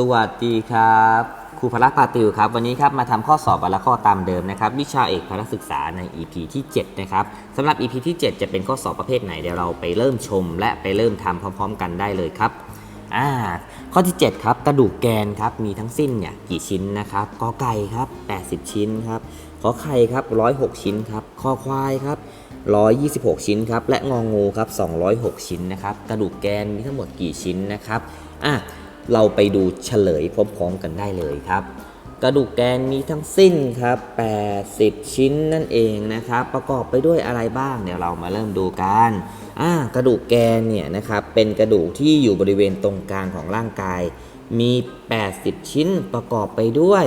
สวัสดีครับครูพละปาติวครับ วันนี้ครับมาทำข้อสอบวันละข้อตามเดิมนะครับ วิชาเอกพละศึกษาใน EP ที่ 7 นะครับสำหรับ EP ที่ 7 จะเป็นข้อสอบประเภทไหนเดี๋ยวเราไปเริ่มชม และไปเริ่มทำพร้อม ๆ กันได้เลยครับอ่าข้อที่ 7 ครับ กระดูกแกนครับ มีทั้งสิ้นเนี่ยกี่ชิ้นนะครับกอไก่ครับ 80 ชิ้นครับขอไข่ครับ 106 ชิ้นครับคอควายครับ126 ชิ้นครับ และงองูครับ 206 ชิ้นนะครับ กระดูกแกนมีทั้งหมดกี่ชิ้นนะครับ อะ เราไปดูเฉลยพร้อมๆกันได้เลยครับ กระดูกแกนมีทั้งสิ้นครับ 80 ชิ้นนั่นเองนะครับ ประกอบไปด้วยอะไรบ้างเดี๋ยวเรามาเริ่มดูกันอ่ากระดูกแกนเนี่ยนะครับเป็นกระดูกที่อยู่บริเวณตรงกลางของร่างกาย มี 80 ชิ้นประกอบไปด้วย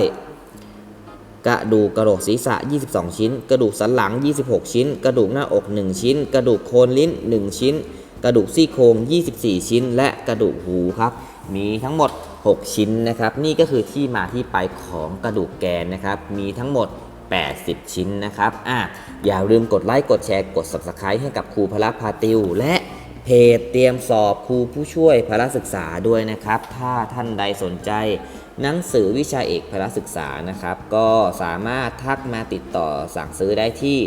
กระดูกกระโหลกศีรษะ 22 ชิ้น กระดูกสันหลัง 26 ชิ้น กระดูกหน้าอก 1 ชิ้น กระดูกโคนลิ้น 1 ชิ้น กระดูกซี่โครง24 ชิ้น และกระดูกหูครับ มีทั้งหมด 6 ชิ้นนะครับ นี่ก็คือที่มาที่ไปของกระดูกแกนนะครับ มีทั้งหมด 80 ชิ้นนะครับอะอย่าลืมกดไลค์ กดแชร์ กด subscribe ให้กับครูพละพาติว และเพจเตรียมสอบครูผู้ช่วยพละศึกษาด้วยนะครับ ถ้าท่านใดสนใจหนังสือวิชาเอกพละศึกษานะครับ ก็สามารถทักมาติดต่อสั่งซื้อได้ที่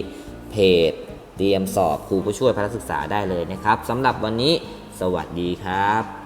เพจ เตรียมสอบครูผู้ช่วยพละศึกษาได้เลยนะครับสำหรับวันนี้ สวัสดีครับ